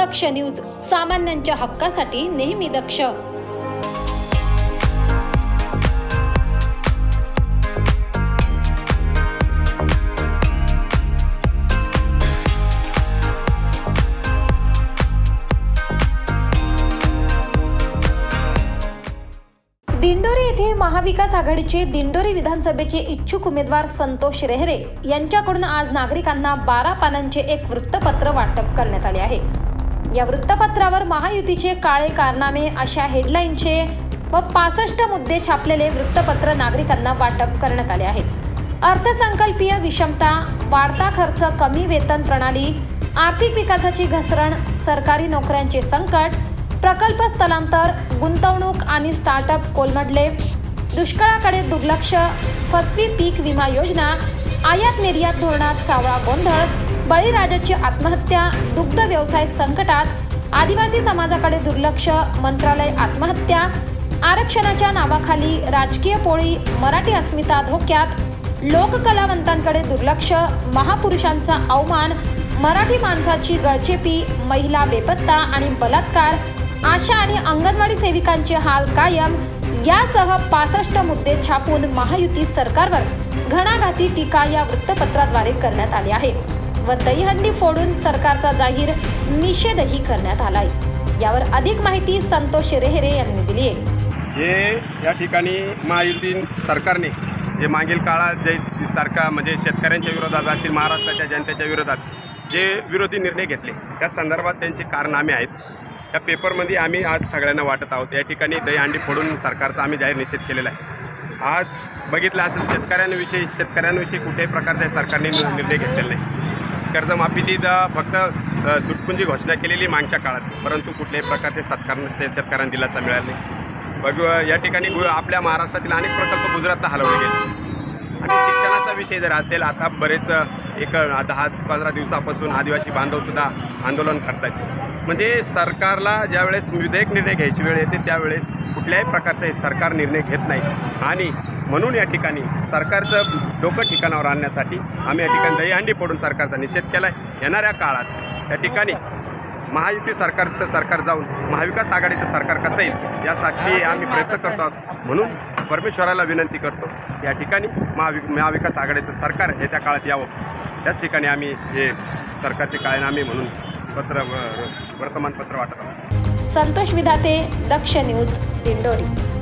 दक्ष news सामान्यांच्या हक्कासाठी नेहमी दक्ष. दिंडोरी येथे महाविकास आघाडीचे दिंडोरी विधानसभेचे इच्छुक उमेदवार संतोष रेहरे यांच्याकडून आज नागरिकांना बारा पानांचे एक वृत्तपत्र वाटप करण्यात आले आहे. या वृत्तपत्रावर महायुतीचे काळे कारनामे अशा हेडलाईनचे व पासष्ट मुद्दे छापलेले वृत्तपत्र नागरिकांना वाटप करण्यात आले आहेत. अर्थसंकल्पीय विषमता वाढता खर्च कमी वेतन प्रणाली आर्थिक विकासाची घसरण सरकारी नोकऱ्यांचे संकट प्रकल्प स्थलांतर गुंतवणूक आणि स्टार्टअप कोलमडले दुष्काळाकडे दुर्लक्ष फसवी पीक विमा योजना आयात निर्यात धोरणात सावळा गोंधळ बळीराजाची आत्महत्या दुग्ध व्यवसाय संकटात आदिवासी समाजाकडे दुर्लक्ष मंत्रालय आत्महत्या आरक्षणाच्या नावाखाली राजकीय पोळी मराठी अस्मिता धोक्यात लोककलावंतांकडे दुर्लक्ष महापुरुषांचा अवमान मराठी माणसाची गळचेपी महिला बेपत्ता आणि बलात्कार आशा आणि अंगणवाडी सेविकांचे हाल कायम यासह पासष्ट मुद्दे छापून महायुती सरकारवर घणाघाती टीका या वृत्तपत्राद्वारे करण्यात आली आहे. व दहीहंडी फोडून सरकारचा जाहीर निषेधही करण्यात आलाय. यावर अधिक माहिती संतोष रेहरे यांनी दिली आहे हे या ठिकाणी महायुती सरकारने जे मागील काळात जे सरकार म्हणजे शेतकऱ्यांच्या विरोधात असतील महाराष्ट्राच्या जनतेच्या विरोधात जे विरोधी निर्णय घेतले त्या संदर्भात त्यांचे कारनामे आहेत. त्या पेपरमध्ये आम्ही आज सगळ्यांना वाटत आहोत. या ठिकाणी दहीहंडी फोडून सरकारचा आम्ही जाहीर निषेध केलेला आहे. आज बघितलं असेल शेतकऱ्यांविषयी शेतकऱ्यांविषयी कुठल्याही प्रकारच्या सरकारने निर्णय घेतलेला नाही. कर्जमाफीची ज- फक्त तुटपुंजी घोषणा केलेली मागच्या काळात. परंतु कुठल्याही प्रकारचे सत्कार शेतकऱ्यांना दिलासा मिळाला नाही. बघ या ठिकाणी आपल्या महाराष्ट्रातील अनेक प्रकल्प गुजरातला हलवले गेले. विषय जर असेल आता बरेच एक दहा पंधरा दिवसापासून आदिवासी बांधवसुद्धा आंदोलन करतात म्हणजे सरकारला ज्यावेळेस विधेयक निर्णय घ्यायची वेळ येते त्यावेळेस कुठल्याही प्रकारचे सरकार निर्णय घेत नाही. आणि म्हणून या ठिकाणी सरकारचं डोकं ठिकाणावर आणण्यासाठी आम्ही या ठिकाणी दहीहंडी पडून सरकारचा निषेध केला आहे येणाऱ्या काळात या ठिकाणी महायुती सरकारचं सरकार जाऊन महाविकास आघाडीचं सरकार कसं येईल यासाठी आम्ही प्रयत्न करतो आहोत. म्हणून परमेश्वराला विनंती करतो या ठिकाणी महावि महाविकास आघाडीचं सरकार येत्या काळात यावं. त्याच ठिकाणी आम्ही हे सरकारचे कायनामे म्हणून पत्र व- वर्तमानपत्र वाटत आहोत. संतोष विधाते दक्ष न्यूज दिंडोरी.